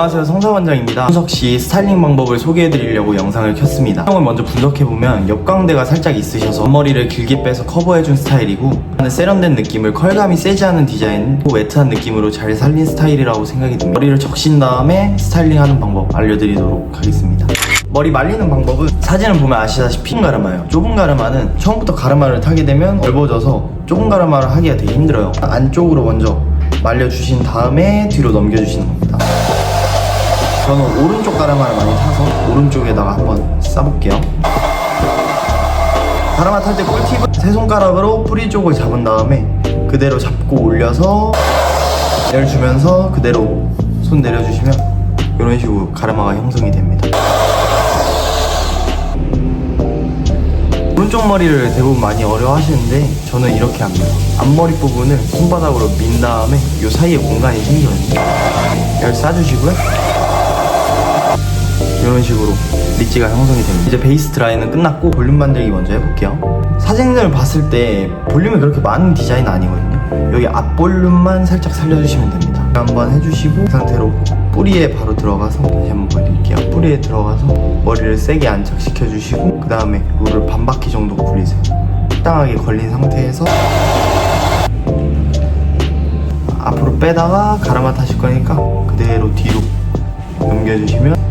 안녕하세요. 성사원장입니다. 손석씨 스타일링 방법을 소개해드리려고 영상을 켰습니다. 형을 먼저 분석해보면 옆광대가 살짝 있으셔서 앞머리를 길게 빼서 커버해준 스타일이고 세련된 느낌을 컬감이 세지 않은 디자인 웨트한 느낌으로 잘 살린 스타일이라고 생각이 듭니다. 머리를 적신 다음에 스타일링하는 방법 알려드리도록 하겠습니다. 머리 말리는 방법은 사진을 보면 아시다시피 가르마예요. 좁은 가르마는 처음부터 가르마를 타게 되면 넓어져서 좁은 가르마를 하기가 되게 힘들어요. 안쪽으로 먼저 말려주신 다음에 뒤로 넘겨주시는 겁니다 저는 오른쪽 가르마를 많이 타서 오른쪽에다가 한번 싸볼게요. 가르마 탈 때 꿀팁은 세 손가락으로 뿌리 쪽을 잡은 다음에 그대로 잡고 올려서 내려주면서 그대로 손 내려주시면 이런 식으로 가르마가 형성이 됩니다. 오른쪽 머리를 대부분 많이 어려워 하시는데 저는 이렇게 합니다. 앞머리 부분을 손바닥으로 민 다음에 이 사이에 공간이 생기거든요. 이걸 싸주시고요 이런 식으로 리치가 형성이 됩니다. 이제 베이스 드라이는 끝났고 볼륨 만들기 먼저 해볼게요. 사진을 봤을 때 볼륨이 그렇게 많은 디자인 아니거든요. 여기 앞 볼륨만 살짝 살려주시면 됩니다. 한번 해주시고 그 상태로 뿌리에 바로 들어가서 다시 한번 보여드릴게요. 뿌리에 들어가서 머리를 세게 안착시켜 주시고 그 다음에 룰을 반 바퀴 정도 굴리세요. 적당하게 걸린 상태에서 앞으로 빼다가 가르마 타실 거니까 그대로 뒤로 넘겨주시면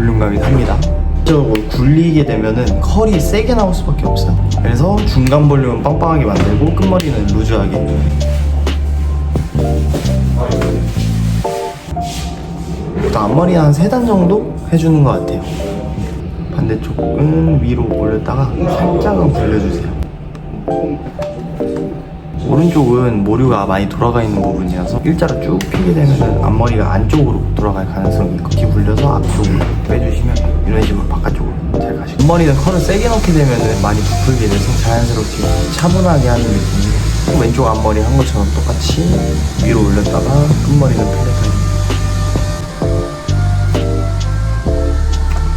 볼륨감이 삽니다. 적으로 굴리게 되면은 컬이 세게 나올 수밖에 없어요. 그래서 중간 볼륨은 빵빵하게 만들고 끝머리는 루즈하게. 앞머리 한 세 단 정도 해주는 것 같아요. 반대쪽은 위로 올렸다가 살짝은 굴려주세요. 오른쪽은 모류가 많이 돌아가 있는 부분이라서 일자로 쭉 피게 되면 앞머리가 안쪽으로 돌아갈 가능성이 있고 뒤 굴려서 앞쪽으로 빼주시면 이런 식으로 바깥쪽으로 잘 가시고 앞머리는 컬을 세게 넣게 되면 많이 부풀게 돼서 자연스럽게 차분하게 하는 느낌이고 왼쪽 앞머리 한 것처럼 똑같이 위로 올렸다가 끝머리는 플랫하게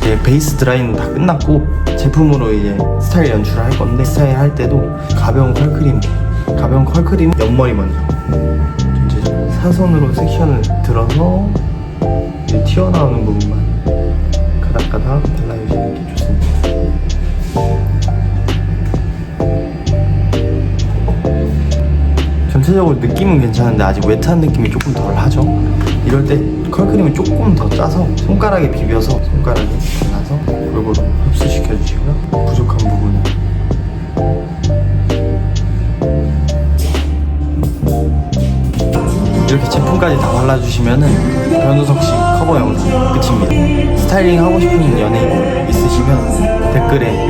이제 베이스 드라이는 다 끝났고 제품으로 이제 스타일 연출을 할 건데 스타일 할 때도 가벼운 컬크림 가벼운 컬크림. 옆머리 먼저. 전체적으로 사선으로 섹션을 들어서 이제 튀어나오는 부분만 가닥가닥 잘라주시는 게 좋습니다. 전체적으로 느낌은 괜찮은데 아직 웨트한 느낌이 조금 덜 하죠? 이럴 때 컬크림을 조금 더 짜서 손가락에 비벼서 손가락에 발라서 골고루 흡수시켜 주시고요. 부족한 부분은 이렇게 제품까지 다 발라주시면은 변우석 씨 커버 영상 끝입니다. 스타일링 하고 싶은 연예인 있으시면 댓글에